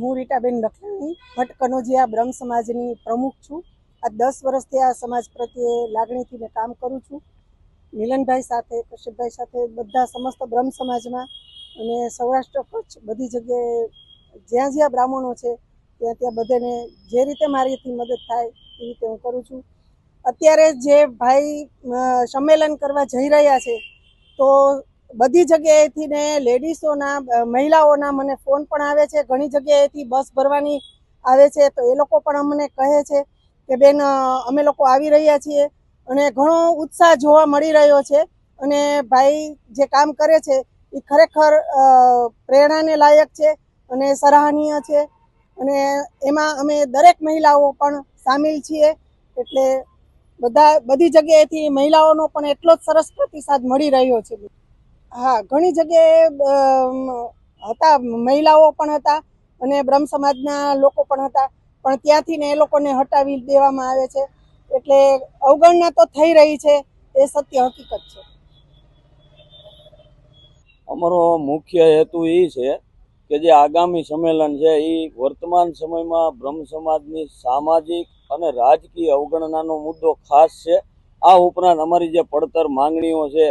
હું રીટાબેન લખલાણી ભટ્ટ કનોજિયા, બ્રહ્મ સમાજની પ્રમુખ છું. આ દસ વર્ષથી આ સમાજ પ્રત્યે લાગણીથી મેં કામ કરું છું. મિલનભાઈ સાથે, કશ્યપભાઈ સાથે બધા સમસ્ત બ્રહ્મ સમાજમાં અને સૌરાષ્ટ્ર કચ્છ બધી જગ્યાએ જ્યાં જ્યાં બ્રાહ્મણો છે, ત્યાં ત્યાં બધાને જે રીતે મારીથી મદદ થાય એ રીતે હું કરું છું. અત્યારે જે ભાઈ સંમેલન કરવા જઈ રહ્યા છે, તો બધી જગ્યાએથી ને લેડીઝોના મહિલાઓના મને ફોન પણ આવે છે. ઘણી જગ્યાએથી બસ ભરવાની આવે છે. તો એ લોકો પણ અમને કહે છે કે, બેન અમે લોકો આવી રહ્યા છીએ. અને ઘણો ઉત્સાહ જોવા મળી રહ્યો છે. અને ભાઈ જે કામ કરે છે એ ખરેખર પ્રેરણાને લાયક છે અને સરાહનીય છે. અને એમાં અમે દરેક મહિલાઓ પણ સામેલ છીએ. એટલે બધા, બધી જગ્યાએથી મહિલાઓનો પણ એટલો જ સરસ પ્રતિસાદ મળી રહ્યો છે. હા, ઘણી જગ્યાએ હતા, મહિલાઓ પણ હતા અને બ્રહ્મ સમાજના લોકો પણ હતા. પણ ત્યાંથી ને એ લોકોને હટાવી દેવામાં આવે છે. એટલે અવગણના તો થઈ રહી છે, એ સત્ય હકીકત છે. અમારો મુખ્ય હેતુ એ છે કે જે આગામી સંમેલન છે એ વર્તમાન સમયમાં બ્રહ્મ સમાજની સામાજિક અને રાજકીય અવગણનાનો મુદ્દો ખાસ છે. આ ઉપરાંત અમારી જે પડતર માંગણીઓ છે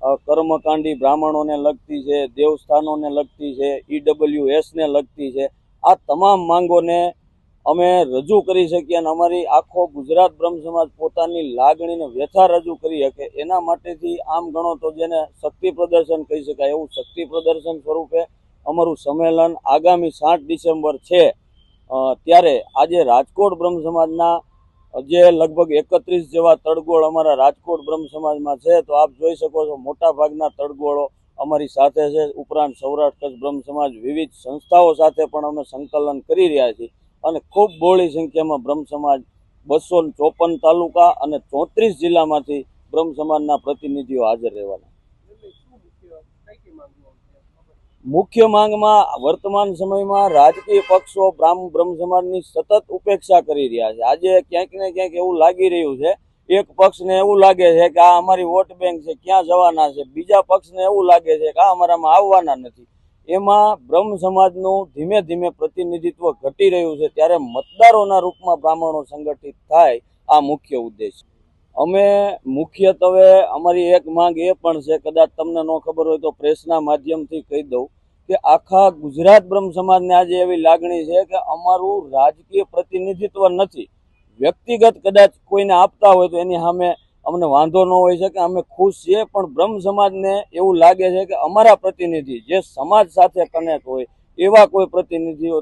કર્મકાંડી બ્રાહ્મણોને લગતી છે, દેવસ્થાનોને લગતી છે ઈડબલ્યુ એસને લગતી છે. આ તમામ માંગોને અમે રજૂ કરી શકીએ અને અમારી આખો ગુજરાત બ્રહ્મ સમાજ પોતાની લાગણીને વ્યથા રજૂ કરી શકે. એના માટેથી આમ ગણો તો જેને શક્તિ પ્રદર્શન કહી શકાય એવું શક્તિ પ્રદર્શન સ્વરૂપે અમારું સંમેલન આગામી સાત ડિસેમ્બર છે. ત્યારે આજે રાજકોટ બ્રહ્મ સમાજના જે લગભગ એકત્રીસ જેવા તડગોળ અમારા રાજકોટ બ્રહ્મ સમાજમાં છે, તો આપ જોઈ શકો છો મોટા ભાગના તડગોળો અમારી સાથે છે. ઉપરાંત સૌરાષ્ટ્ર કચ્છ બ્રહ્મ સમાજ વિવિધ સંસ્થાઓ સાથે પણ અમે સંકલન કરી રહ્યા છીએ. અને ખૂબ બહોળી સંખ્યામાં બ્રહ્મ સમાજ બસો ચોપન તાલુકા અને ચોત્રીસ જિલ્લામાંથી બ્રહ્મ સમાજના પ્રતિનિધિઓ હાજર રહેવાના. મુખ્ય માંગમાં વર્તમાન સમયમાં રાજકીય પક્ષો બ્રાહ્મ બ્રહ્મ સમાજની સતત ઉપેક્ષા કરી રહ્યા છે. આજે ક્યાંક ને ક્યાંક એવું લાગી રહ્યું છે, એક પક્ષને એવું લાગે છે કે આ અમારી વોટ બેંક છે, ક્યાં જવાના છે? બીજા પક્ષને એવું લાગે છે કે આ અમારામાં આવવાના નથી. એમાં બ્રહ્મ સમાજનું ધીમે ધીમે પ્રતિનિધિત્વ ઘટી રહ્યું છે, ત્યારે મતદારોના રૂપમાં બ્રાહ્મણો સંગઠિત થાય આ મુખ્ય ઉદ્દેશ અમે મુખ્યત્વે અમારી એક માંગ એ પણ છે, કદાચ તમને ન ખબર હોય તો પ્રેસના માધ્યમથી કહી દઉં કે આખા ગુજરાત બ્રહ્મ સમાજને આજે એવી લાગણી છે કે અમારું રાજકીય પ્રતિનિધિત્વ નથી. વ્યક્તિગત કદાચ કોઈને આપતા હોય તો એની સામે અમને વાંધો ન હોય છે કે અમે ખુશ છીએ, પણ બ્રહ્મ સમાજને એવું લાગે છે કે અમારા પ્રતિનિધિ જે સમાજ સાથે કનેક્ટ હોય એવા કોઈ પ્રતિનિધિઓ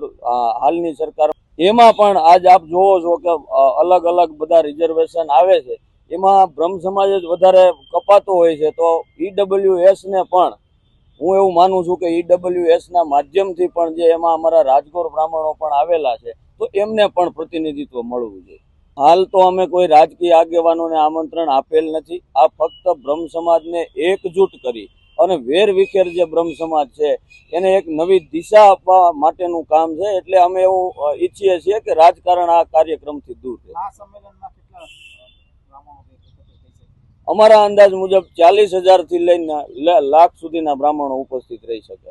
હાલની સરકાર એમાં પણ આજ આપ જોવો છો કે અલગ અલગ બધા રિઝર્વેશન આવે છે. એમાં બ્રહ્મ સમાજ જ વધારે કપાતો હોય છે, તો ઈડબ્લ્યુએસ ને પણ હું એવું માનું છું કે ઈડબ્લ્યુએસ ના માધ્યમથી પણ જે એમાં અમારા રાજકોર બ્રાહ્મણો પણ આવેલા છે, તો એમને પણ પ્રતિનિધિત્વ મળવું જોઈએ. હાલ તો અમે કોઈ રાજકીય આગેવાનોને આમંત્રણ આપેલ નથી. આ ફક્ત બ્રહ્મ સમાજને એકજૂટ કરી અને વેર વિખેર જે બ્રહ્મ સમાજ છે, એને એક નવી દિશા આપવા માટેનું કામ છે, એટલે અમે એવું ઈચ્છીએ છીએ કે રાજકારણ આ કાર્યક્રમથી દૂર રહે બ્રાહ્મણો એકત્રિત થઈ શકે અમારા અંદાજ મુજબ ચાલીસ હજારથી લઈને લાખ સુધીના બ્રાહ્મણો ઉપસ્થિત રહી શકે.